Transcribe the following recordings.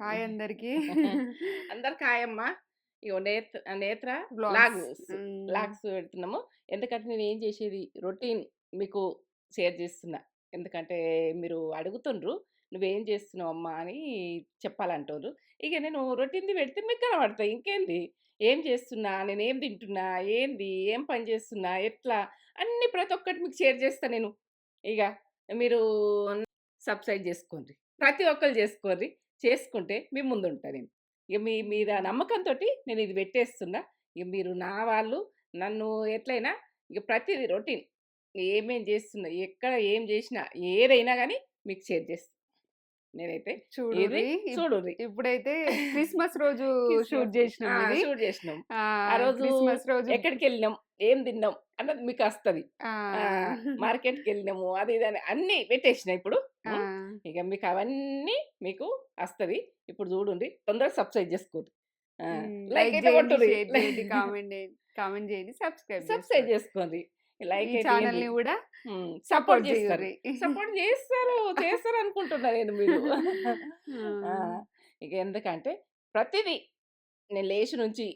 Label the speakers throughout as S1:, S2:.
S1: Hi అందరికి.
S2: అందరికి హాయమ్మ. ఇగో నేత్ర నేత్ర. లాగ్స్. లాగ్స్ పెడుతున్నాము. ఎందుకంటే నేను ఏం చేసేది రొటీన్ మీకు షేర్ చేస్తున్నా. ఎందుకంటే మీరు అడుగుతుండ్రు నువ్వేం చేస్తున్నావు అమ్మా అని చెప్పాలంటుండ్రు ఇక నేను రొటీన్ది పెడితే మీకు కనబడతాయి. ఇంకేంది? ఏం చేస్తున్నా? నేను ఏం తింటున్నా? ఏంది? ఏం పని చేస్తున్నా? ఎట్లా? అన్ని ప్రతి ఒక్కటి మీకు షేర్ చేస్తా నేను. ఇక మీరు సబ్స్క్రైబ్ చేసుకోండి. ప్రతి ఒక్కరు చేసుకోండి. చేసుకుంటే మీ ముందు ఉంటా నేను ఇక మీ మీద నమ్మకంతో నేను ఇది పెట్టేస్తున్నా. ఇక మీరు నా వాళ్ళు నన్ను ఎట్లయినా ఇక ప్రతిదీ రొటీన్. ఏమేం చేస్తున్నా ఎక్కడ ఏం చేసినా ఏదైనా కానీ మీకు షేర్ చేస్తా. నేనైతే
S1: చూడు
S2: ఇది చూడుర్రి.
S1: ఇప్పుడైతే క్రిస్మస్ రోజు షూట్ చేసినాం
S2: షూట్ చేసినాం.
S1: ఆ,
S2: ఆ రోజు
S1: క్రిస్మస్ రోజు
S2: ఎక్కడికి వెళ్ళినాం ఏం తిన్నాం అన్నది మీకు వస్తుంది మార్కెట్కి వెళ్ళినాము అది ఇది అని అన్ని పెట్టేసిన ఇప్పుడు. ఇక మీకు అవన్నీ మీకు వస్తుంది ఇప్పుడు చూడండి తొందరగా సబ్స్క్రైబ్ చేసుకోండి. లైక్
S1: కామెంట్ చేయండి సబ్స్క్రైబ్
S2: సబ్స్క్రైబ్ చేసుకోండి. లైక్
S1: ఛానల్ని కూడా
S2: సపోర్ట్ చేస్తారు. సపోర్ట్ చేస్తారు చేస్తారు అనుకుంటున్నా నేను మీరు ఇక ఎందుకంటే ప్రతిదీ నేను లేచి నుంచి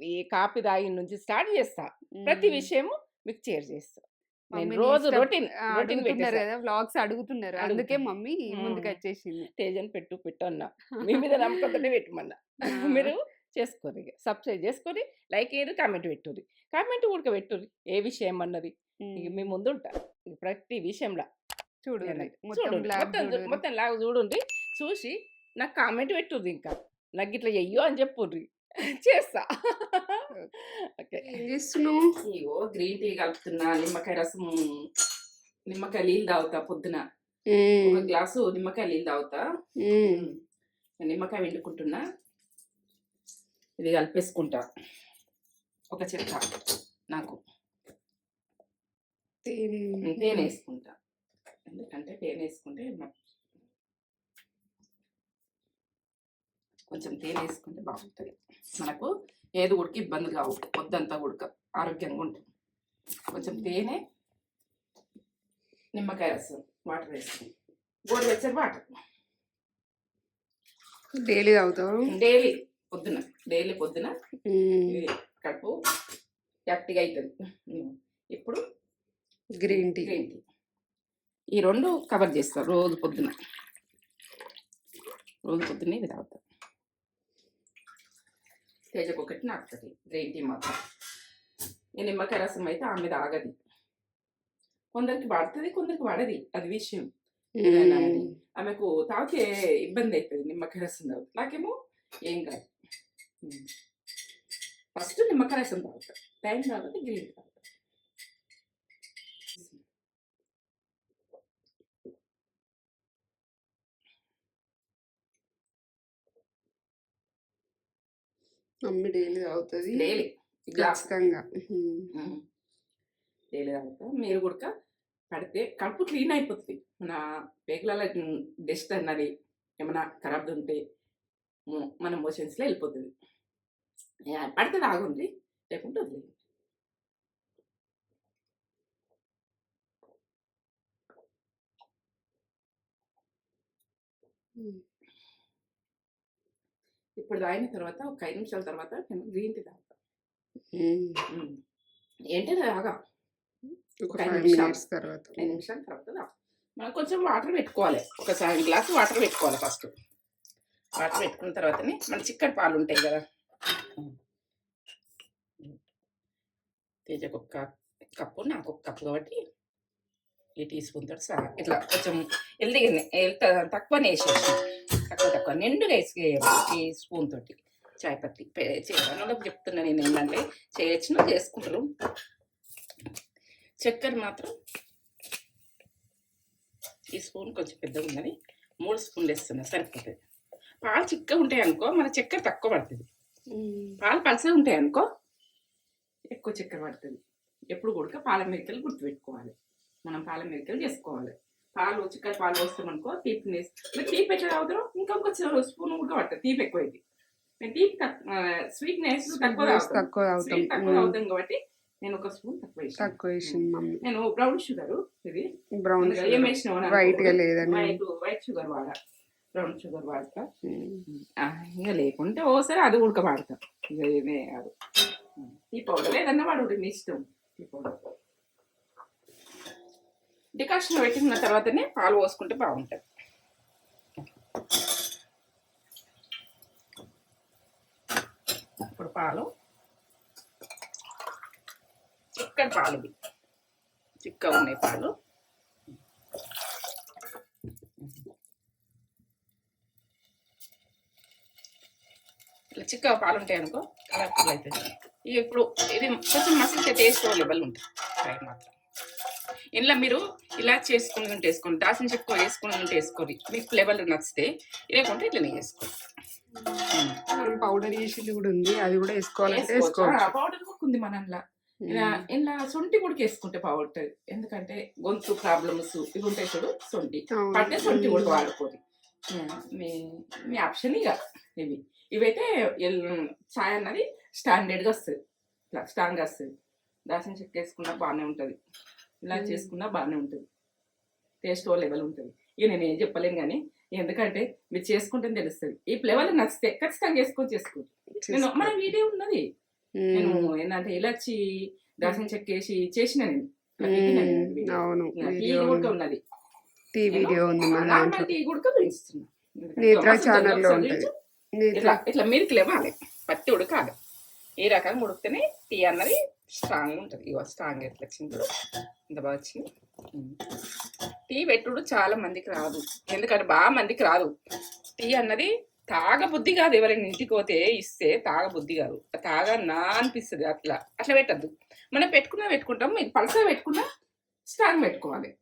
S2: ఈ కాపీ తాగిన నుంచి స్టార్ట్ చేస్తా. ప్రతి విషయము మీకు షేర్ చేస్తా. నేను రోజు రొటీన్ రొటీన్
S1: అడుగుతున్నారు కదా! వ్లాగ్స్ అడుగుతున్నారు. అందుకే. మమ్మీ ముందుకు. వచ్చేసింది.
S2: తేజని పెట్టు పెట్టు అన్నా మీ మీద నమ్మకంతోనే పెట్టమన్నా. మీరు చేసుకోరు సబ్స్క్రైబ్ చేసుకొని లైక్ అయ్యారు కామెంట్ పెట్టుర్రి. కామెంట్ కూడా పెట్టుర్రి. ఏ విషయం అన్నది. మీ ముందు ఉంటా ప్రతి విషయంలో.
S1: చూడు
S2: నేనైతే.
S1: మొత్తం
S2: చూడండి మొత్తం లాగా చూడండి చూసి నాకు కామెంట్ పెట్టుర్రి ఇంకా. నాకు ఇట్లా చెయ్యో అని చెప్పుర్రి. చేస్తా. ఓకే.
S1: ఏం చేస్తున్నావు
S2: ఇగో గ్రీన్ టీ కలుపుతున్నా నిమ్మకాయ రసం నిమ్మకాయ నీళ్ళు తాగుతా పొద్దున. ఒక గ్లాసు నిమ్మకాయ నీళ్ళు తాగుతా. నిమ్మకాయ వండుకుంటున్నా ఇది కలిపేసుకుంటా. ఒక చెక్క నాకు. తేనె వేసుకుంటా. ఎందుకంటే తేనె వేసుకుంటే కొంచెం తేనె వేసుకుంటే బాగుంటుంది. మనకు ఏది ఉడికి ఇబ్బంది కావు. పొద్దంతా ఉడక ఆరోగ్యంగా ఉంటుంది. కొంచెం తేనె నిమ్మకాయ రసం వాటర్ వేసుకుని. గోరువెచ్చని వాటర్.
S1: డైలీ తాగుతావు?
S2: డైలీ పొద్దున డైలీ పొద్దున కడుపు యాక్టివ్ అవుతుంది ఇప్పుడు
S1: గ్రీన్ టీ.
S2: Green tea. ఈ రెండు కవర్ చేస్తా రోజు పొద్దున. రోజు పొద్దున్నే ఇది తాగుతా. తేజకు ఒకటి నాకు ఒకటి గ్రీన్ టీ మాత్రం. ఈ నిమ్మకాయ రసం అయితే ఆమె ఆగది కొందరికి పడుతుంది కొందరికి పడది అది విషయం. ఆమెకు తాగితే ఇబ్బంది అవుతుంది నిమ్మకాయ రసం తాగు నాకేమో ఏం కాదు. ఫస్ట్ నిమ్మకాయ రసం తాగుతా. టైం తాగితే గ్రీన్ తాగుతా.
S1: మమ్మీ డైలీ తాగుతుంది.
S2: డైలీ.
S1: ఖచ్చితంగా.
S2: డైలీ తాగుతా. మీరు కూడా పడితే కడుపు క్లీన్ అయిపోతుంది. మన పేగులలో డస్ట్ అన్నది ఏమైనా ఖరాబ్ ఉంటే మన మోషన్స్లో వెళ్ళిపోతుంది. పడితే తాగుంది లేకుంటే వదిలేయండి. ఇప్పుడు తాగిన తర్వాత ఒక ఐదు నిమిషాల తర్వాత నేను గ్రీన్ టీ తాగుతా. ఉమ్. ఏంటి తాగా
S1: ఒక
S2: ఐదు నిమిషాలు.
S1: తర్వాత.
S2: ఐదు నిమిషాల తర్వాత. మనం కొంచెం వాటర్ పెట్టుకోవాలి. ఒక సగం గ్లాస్ వాటర్ పెట్టుకోవాలి ఫస్ట్ వాటర్ పెట్టుకున్న తర్వాతనే మన చిక్కటి పాలు ఉంటాయి కదా. తేజకు ఒక కప్పు నాకు ఒక కప్పు కాబట్టి ఈ టీ స్పూన్ తోటి సగం ఇట్లా కొంచెం ఎల్దిగా తక్కువనే వేసేసి తక్కువ తక్కువ నిండుగా వేసేయాలి ఈ స్పూన్ తోటి. చాయ్ పత్తి చేయడం వాళ్ళకి చెప్తున్నా నేను ఏంటంటే చేయొచ్చును చేసుకుంటారు. చక్కెర మాత్రం ఈ స్పూన్ కొంచెం పెద్దగా ఉన్నది మూడు స్పూన్లు వేస్తున్నా సరిపోతుంది. పాలు చిక్కగా ఉంటాయి అనుకో మన చక్కెర తక్కువ పడుతుంది. పాలు పలసగా ఉంటాయి అనుకో ఎక్కువ చక్కెర పడుతుంది. ఎప్పుడు కూడా పాల మెరికలు గుర్తుపెట్టుకోవాలి. మనం పాల మెరికలు చేసుకోవాలి. పాలు చిక్కర పాలు పోస్తామనుకో తీపినేసి మీరు తీపి ఎట్లా తాగుతారో? ఇంకా కొంచెం స్పూన్ కూడా పడుతుంది తీపి ఎక్కువైంది. మేము తీపి స్వీట్నెస్ తక్కువ
S1: తక్కువ
S2: తక్కువ. తాగుతాం కాబట్టి నేను ఒక స్పూన్ తక్కువ
S1: తక్కువ
S2: నేను బ్రౌన్ షుగర్ ఇది.
S1: బ్రౌన్
S2: ఏం వైట్గా.
S1: లేదని.
S2: వైట్ వైట్ షుగర్ వాడ. బ్రౌన్ షుగర్ వాడతా. ఇంకా లేకుంటే ఓసారి అది ఉడక వాడతాం ఇక ఏమే కాదు. ఈ పౌడర్ ఏదన్నా వాడు మీ ఇష్టం. ఈ పౌడర్. డికాషన్ పెట్టిన తర్వాతనే పాలు పోసుకుంటే బాగుంటుంది. ఇప్పుడు పాలు. చిక్కటి పాలు ఇవి. చిక్కగా ఉన్నాయి పాలు. ఇట్లా చిక్కగా పాలు ఉంటాయి అనుకో కలర్ఫుల్ అవుతుంది ఇక ఇప్పుడు ఇది కొంచెం మసిలితే టేస్ట్ లెవెల్ ఉంటుంది. ఫ్రై మాత్రం. ఇంట్లో మీరు ఇలా చేసుకుని ఉంటే వేసుకోండి దాసిన చెక్క వేసుకుని ఉంటే వేసుకోరి మీకు ఫ్లేవర్ నచ్చితే లేకుంటే ఇట్లా వేసుకోండి
S1: మనం పౌడర్ చేసేది కూడా ఉంది అది కూడా వేసుకోవాలంటే వేసుకోవచ్చు.
S2: పౌడర్ ఉంది మనలా ఇలా ఇలా సొంటి కూడా వేసుకుంటే బాగుంటుంది ఎందుకంటే గొంతు ప్రాబ్లమ్స్ ఇవి ఉంటాయి చూడు సొంటి. పట్టే సొంటి కూడా
S1: ఉమ్.
S2: వాడుకోరు మీ మీ ఆప్షన్ ఇక ఇవి. ఇవైతే చాయ్ అన్నది స్టాండర్డ్గా వస్తుంది. ఇట్లా స్ట్రాంగ్గా వస్తుంది. దాచిన చెక్క వేసుకున్నా బాగానే ఉంటుంది. ఇలా.
S1: చేసుకున్నా
S2: బాగానే ఉంటుంది. టేస్ట్ ఓ లెవెల్ ఉంటుంది. ఇక నేను ఏం చెప్పలేను కానీ ఎందుకంటే మీరు చేసుకుంటే తెలుస్తుంది. ఈ ఫ్లేవర్ నచ్చితే ఖచ్చితంగా వేసుకొని చేసుకోవచ్చు నేను మన వీడియో ఉన్నది. నేను. ఏంటంటే ఇలాచి దాసిన చెక్క వేసి చేసిన నేను.
S1: అవును.
S2: ఉన్నది.
S1: టీ వీడియో ఉంది
S2: టీ
S1: నేత్ర ఛానల్లో ఉంటుంది.
S2: ఇట్లా ఇట్లా మీరికి లేవాలి. పత్తి ఉడకాలి. ఈ రకంగా ఉడికితేనే టీ అన్నది స్ట్రాంగ్ ఉంటుంది ఇవ స్ట్రాంగ్ ఎట్లా వచ్చింది. ఇంత బాగా వచ్చింది. టీ పెట్టుడు చాలా మందికి రాదు. ఎందుకంటే బాగా మందికి రాదు. టీ అన్నది తాగబుద్ధి కాదు ఎవరైనా ఇంటికి పోతే ఇస్తే తాగబుద్ధి కాదు. తాగన్నా అనిపిస్తుంది అట్లా. అట్లా పెట్టద్దు. మనం పెట్టుకున్నా పెట్టుకుంటాం మీరు పలసగా పెట్టుకున్నా స్ట్రాంగ్ పెట్టుకోవాలి.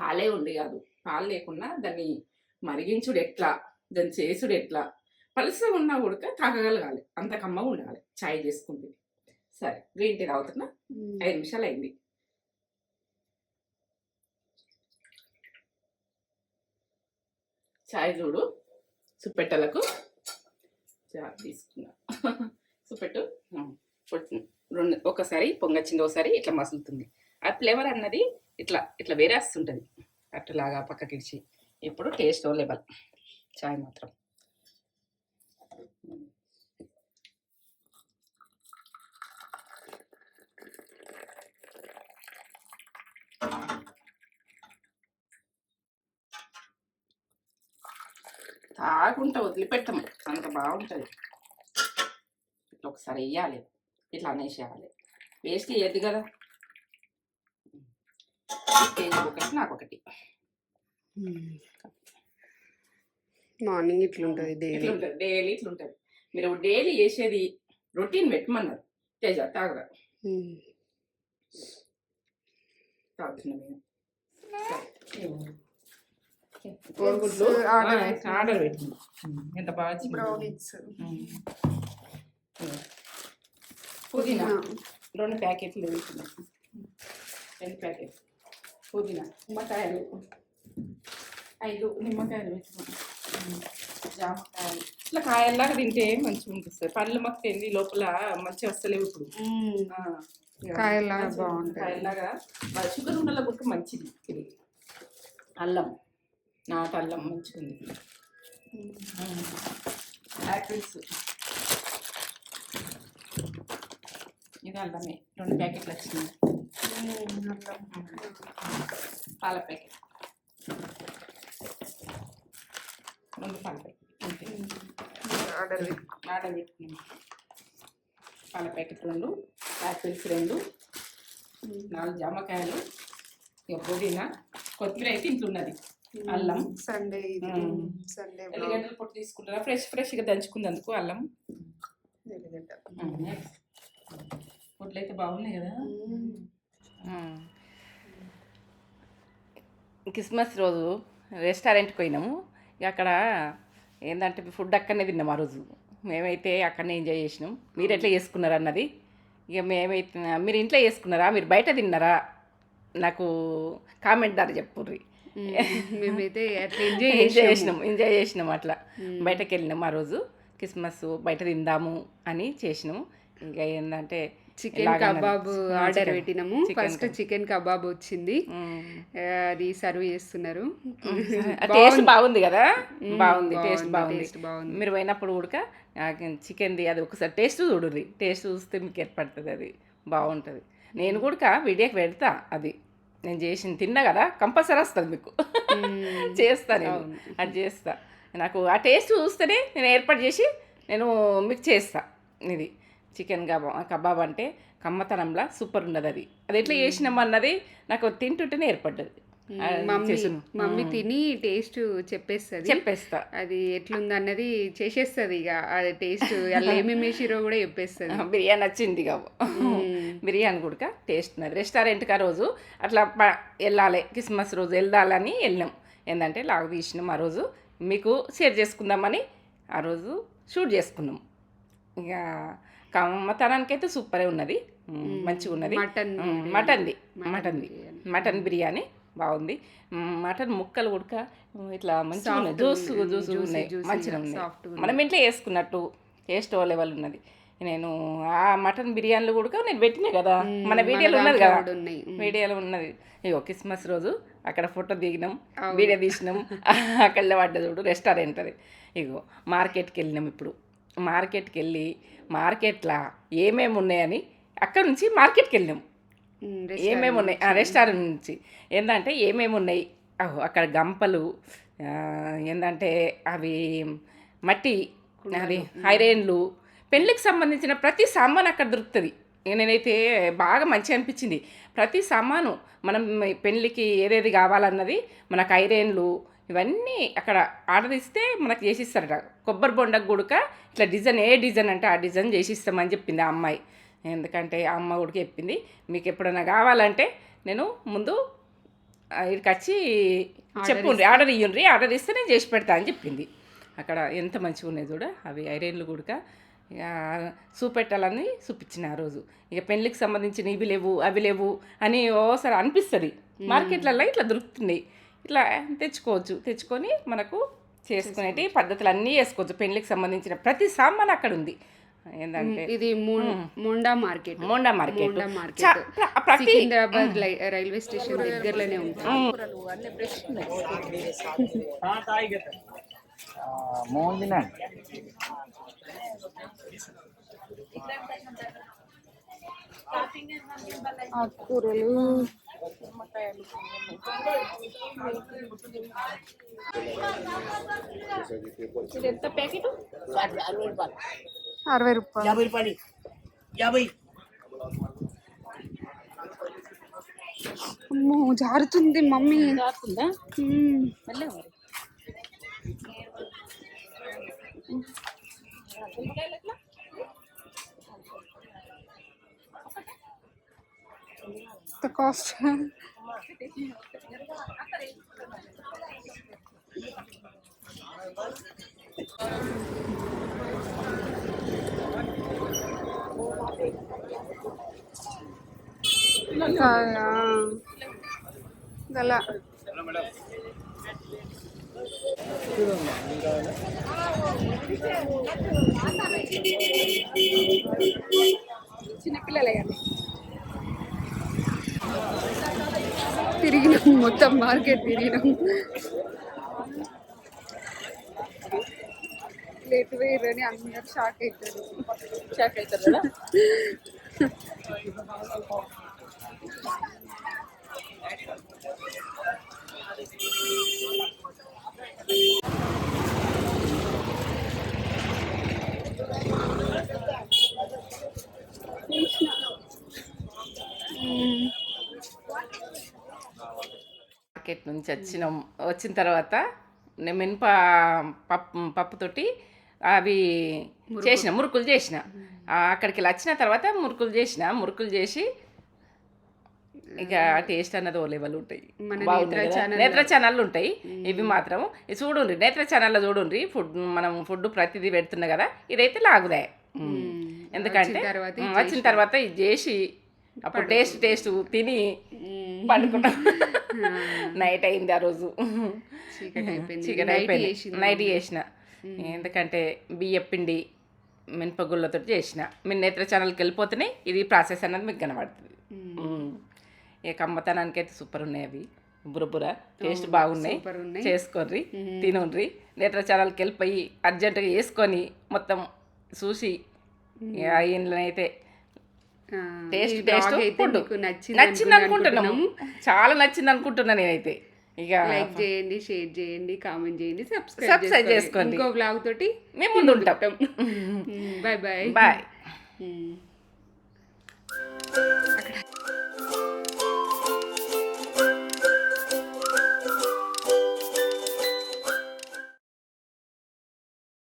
S2: పాలే ఉంది కాదు. పాలు లేకుండా దాన్ని మరిగించుడు ఎట్లా? దాన్ని చేసుడు ఎట్లా? పలుసగా ఉన్నా ఉడక తాగగలగాలి. అంత కమ్మగా ఉండాలి. చాయ్ చేసుకుంటే. సరే గ్రీన్ టీ తాగుతున్నా. ఐదు నిమిషాలు అయింది. చాయ్ చూడు సుప్పెట్టలకు చాయ్ తీసుకున్నా. సుప్పెట్టు రెండు ఒకసారి పొంగచ్చింది ఒకసారి ఇట్లా మసులుతుంది. ఆ ఫ్లేవర్ అన్నది ఇట్లా ఇట్లా వేరేస్తుంటుంది. అట్టులాగా పక్కకిడిచి ఇప్పుడు టేస్ట్ లెవెల్ చాయ్ మాత్రం. తాగుంటా వదిలిపెట్టము అంత బాగుంటుంది. ఇట్లా ఒకసారి వేయాలి ఇట్లా అనేసేయాలి. వేస్ట్ వేయద్దు కదా. ఒకటి నాకు ఒకటి.
S1: మార్నింగ్ ఇట్లుంటది డైలీ.
S2: ఇట్లుంటుంది. డైలీ ఇట్లుంటుంది. మీరు డైలీ వేసేది రొటీన్ పెట్టమన్నారు. తేజ తాగురా. తాగుతున్నాం మేము
S1: Eggs
S2: కోడిగుడ్లు
S1: order
S2: ఆ,
S1: పెట్టినాం.
S2: ఆర్డర్ పెట్టింది ఎంత బాగా వచ్చింది.
S1: బ్రౌనీస్
S2: ఉమ్. ఉమ్. పుదీనా. రెండు ప్యాకెట్లు వేసుకున్నాం రెండు ప్యాకెట్ పుదీనా నిమ్మకాయలు. ఐదు నిమ్మకాయలు వేసుకున్నాం జామకాయలు. ఇట్లా కాయల్లాగా తింటే మంచిగా ఉంటుంది పళ్ళు మక్కింది లోపల మంచిగా వస్తలేవు ఇప్పుడు.
S1: కాయల్లాగా బాగుంటాయి.
S2: కాయల్లాగా. షుగర్ ఉన్న గుట్ట మంచిది ఇది. అల్లం. నాటు అల్లం మంచిగా ఉంది యాపిల్స్. ఇది అల్లమే. రెండు ప్యాకెట్లు వచ్చినాయి. పాల ప్యాకెట్. రెండు పాల ప్యాకెట్.
S1: ఆర్డర్
S2: ఆర్డర్ పెట్టుకున్నాం. పాల ప్యాకెట్ రెండు యాపిల్స్ రెండు నాలుగు జామకాయలు ఇక పుదీనా. కొత్తిమీర అయితే ఇంట్లో ఉన్నది. అల్లం.
S1: సండే. సండే
S2: ఎల్లిగడ్డలు పొట్టు తీసుకుంటారా? ఫ్రెష్ ఫ్రెష్గా దంచుకుందందుకు అల్లం? పొట్లు అయితే బాగున్నాయి కదా? క్రిస్మస్ రోజు రెస్టారెంట్కి పోయినాము. ఇక అక్కడ ఏంటంటే ఫుడ్ అక్కడనే తిన్నాం ఆ రోజు. మేమైతే అక్కడనే ఎంజాయ్ చేసినాం. మీరు ఎట్లా చేసుకున్నారు అన్నది? ఇక మేమైతే మీరు ఇంట్లో చేసుకున్నారా? మీరు బయట తిన్నారా? నాకు కామెంట్ ద్వారా చెప్పుర్రి.
S1: మేమైతే అట్లా ఎంజాయ్
S2: ఎంజాయ్ చేసినాం ఎంజాయ్ చేసినాం అట్లా. బయటకు వెళ్ళినాం ఆ రోజు. క్రిస్మస్ బయట తిందాము అని చేసినాము. ఇంకా ఏంటంటే
S1: చికెన్. Kebab order. పెట్టినాము. First chicken kebab. వచ్చింది. అది సర్వ్ చేస్తున్నారు.
S2: టేస్ట్ బాగుంది. కదా? బాగుంది టేస్ట్
S1: బాగుంది,
S2: బాగుంది.
S1: taste బాగుంది.
S2: మీరు పోయినప్పుడు ఉడక చికెన్ది అది ఒకసారి టేస్ట్ చూడుర్రి. టేస్ట్ చూస్తే మీకు ఏర్పడుతుంది అది. బాగుంటుంది. నేను కూడా వీడియోకి పెడతా అది. నేను చేసింది. తిన్నా కదా కంపల్సరీ వస్తుంది మీకు. చేస్తా నేను. అది చేస్తా. నాకు ఆ టేస్ట్ చూస్తేనే నేను ఏర్పాటు చేసి నేను మీకు చేస్తా. ఇది చికెన్ కబాబ్ కబాబ్ అంటే కమ్మతనంలా సూపర్ ఉన్నది అది. అది ఎట్లా చేసినాం అన్నది నాకు తింటుంటేనే ఏర్పడ్డది.
S1: మమ్మీ
S2: చేసును.
S1: మమ్మీ
S2: మ్మ్.
S1: తిని టేస్ట్ చెప్పేస్తుంది.
S2: చెప్పేస్తా.
S1: అది ఎట్లుంది అన్నది చేసేస్తుంది ఇక. అది టేస్ట్ అలా ఏమేమి వేసిరో కూడా చెప్పేస్తుంది.
S2: బిర్యానీ వచ్చింది ఇక. బిర్యానీ కూడా టేస్ట్ ఉన్నది. రెస్టారెంట్కి ఆ రోజు అట్లా వెళ్ళాలి. క్రిస్మస్ రోజు వెళ్ళాలని వెళ్ళాం. ఏంటంటే లాగు తీసినాం ఆ రోజు. మీకు షేర్ చేసుకుందామని ఆ రోజు షూట్ చేసుకున్నాం. ఇక కమ్మతనానికి అయితే సూపరే ఉన్నది. మంచిగా ఉన్నది.
S1: మటన్.
S2: మటన్ది
S1: మటన్
S2: మటన్ది. మటన్ బిర్యానీ బాగుంది. మటన్ ముక్కలు ఉడక ఇట్లా మంచిగా ఉన్నాయి. జ్యూస్. జ్యూస్ ఉన్నాయి. మంచిగా ఉన్నాయి. మనం ఇంట్లో వేసుకున్నట్టు టేస్ట్ లెవెల్ ఉన్నది. నేను ఆ మటన్ బిర్యానీలు కూడా నేను పెట్టినా కదా. మన వీడియోలో ఉన్నది కదా. వీడియోలో ఉన్నది. ఇగో క్రిస్మస్ రోజు అక్కడ ఫోటో దిగినాం. వీడియో తీసినాం. అక్కడ పడ్డ చూడు రెస్టారెంట్ అది. ఇగో మార్కెట్కి వెళ్ళినాం ఇప్పుడు. మార్కెట్కి వెళ్ళి మార్కెట్లో ఏమేమి ఉన్నాయని అక్కడ నుంచి మార్కెట్కి వెళ్ళినాం.
S1: మ్మ్,
S2: ఏమేమి ఉన్నాయి? ఆ రెస్టారెంట్ నుంచి. ఏంటంటే ఏమేమి ఉన్నాయి? అహో అక్కడ గంపలు ఏంటంటే అవి మట్టి అది ఐరన్లు పెళ్ళికి సంబంధించిన ప్రతి సామాన్ అక్కడ దొరుకుతుంది. నేనైతే బాగా మంచిగా అనిపించింది ప్రతి సామాను మనం పెళ్ళికి ఏదేది కావాలన్నది మనకు ఐరన్లు ఇవన్నీ అక్కడ ఆర్డర్ ఇస్తే మనకు చేసిస్తారట. కొబ్బరి బొండకు గుడక ఇట్లా డిజైన్ ఏ డిజైన్ అంటే ఆ డిజైన్ చేసిస్తామని చెప్పింది ఆ అమ్మాయి. ఎందుకంటే ఆ అమ్మ కూడా చెప్పింది మీకు ఎప్పుడైనా కావాలంటే నేను ముందు ఇక్కడికి వచ్చి చెప్పుండ్రి ఆర్డర్ ఇయ్యండ్రి ఆర్డర్ ఇస్తే నేను చేసి పెడతా అని చెప్పింది. అక్కడ ఎంత మంచిగా ఉన్నాయి చూడ అవి ఐరన్లు కూడా ఇక చూపెట్టాలని చూపించిన ఆ రోజు. ఇక పెళ్ళికి సంబంధించిన ఇవి లేవు అవి లేవు అని ఓసారి అనిపిస్తుంది. మార్కెట్లలో ఇట్లా దొరుకుతున్నాయి. ఇట్లా తెచ్చుకోవచ్చు తెచ్చుకొని మనకు చేసుకునేటి పద్ధతులు అన్నీ వేసుకోవచ్చు. పెళ్ళికి సంబంధించిన ప్రతి సామాన్ అక్కడ ఉంది. ఏంటంటే
S1: ఇది మోం- Monda market.
S2: Monda market.
S1: Monda market. Secunderabad railway station దగ్గరలోనే ఉంటుంది.
S3: మోందినా
S1: ఆకుకూరలు
S2: ఎంత ప్యాకెట్
S1: అరవై రూపాయలు
S3: యాభై రూపాయలు యాభై
S1: అమ్మో జారుతుంది మమ్మీ మ్మ్.
S2: మళ్ళీ మరి
S1: ఎంత కాస్ట్ గల చిన్నపిల్లలే కానీ. తిరిగినాం మొత్తం మార్కెట్ తిరిగినాం. లేట్ వేయరని అందరు షాక్ అవుతారు
S2: షాక్ అవుతారు కదా? మార్కెట్ నుంచి వచ్చినాం. వచ్చిన తర్వాత నేను మినప పప్పు పప్పుతోటి అవి చేసిన మురుకులు చేసిన. అక్కడికి వెళ్ళి వచ్చిన తర్వాత మురుకులు చేసిన మురుకులు చేసి ఇక టేస్ట్ అన్నది ఓ లెవెల్ ఉంటాయి.
S1: నేత్ర
S2: ఛానళ్ళు ఉంటాయి. ఇవి మాత్రం ఇది చూడండి నేత్ర ఛానల్లో చూడండి ఫుడ్ మనం ఫుడ్ ప్రతిదీ పెడుతున్నా కదా ఇదైతే లాగుదే. ఎందుకంటే
S1: వచ్చిన తర్వాత
S2: ఇది చేసి అప్పుడు టేస్ట్ టేస్ట్ తిని పండుకున్నాం నైట్ అయింది ఆ రోజు.
S1: చీకటి అయిపోయింది. నైట్
S2: చేసిన. ఎందుకంటే బియ్య పిండి మినపగుళ్ళతో చేసిన. మీ నేత్ర ఛానల్కి వెళ్ళిపోతేనే ఇది ప్రాసెస్ అన్నది మీకు కనబడుతుంది. ఇక కమ్మతనానికి అయితే సూపర్ ఉన్నాయి అవి బురబుర టేస్ట్ బాగున్నాయి. చేసుకోర్రి. తినుండ్రి నేత్ర ఛానల్కి వెళ్ళిపోయి అర్జెంటుగా వేసుకొని మొత్తం చూసి అయితే టేస్ట్ టేస్ట్ ఫుడ్.
S1: నచ్చింది అనుకుంటున్నాము.
S2: చాలా నచ్చింది అనుకుంటున్నా నేనైతే. ఇక
S1: లైక్ చేయండి షేర్ చేయండి కామెంట్ చేయండి సబ్స్క్రైబ్ చేసుకోండి.
S2: చేసుకోండి.
S1: ఇంకో బ్లాగ్ తోటి
S2: మేము ముందు ఉంటాం
S1: బాయ్ బాయ్
S2: బాయ్
S1: అక్కడ.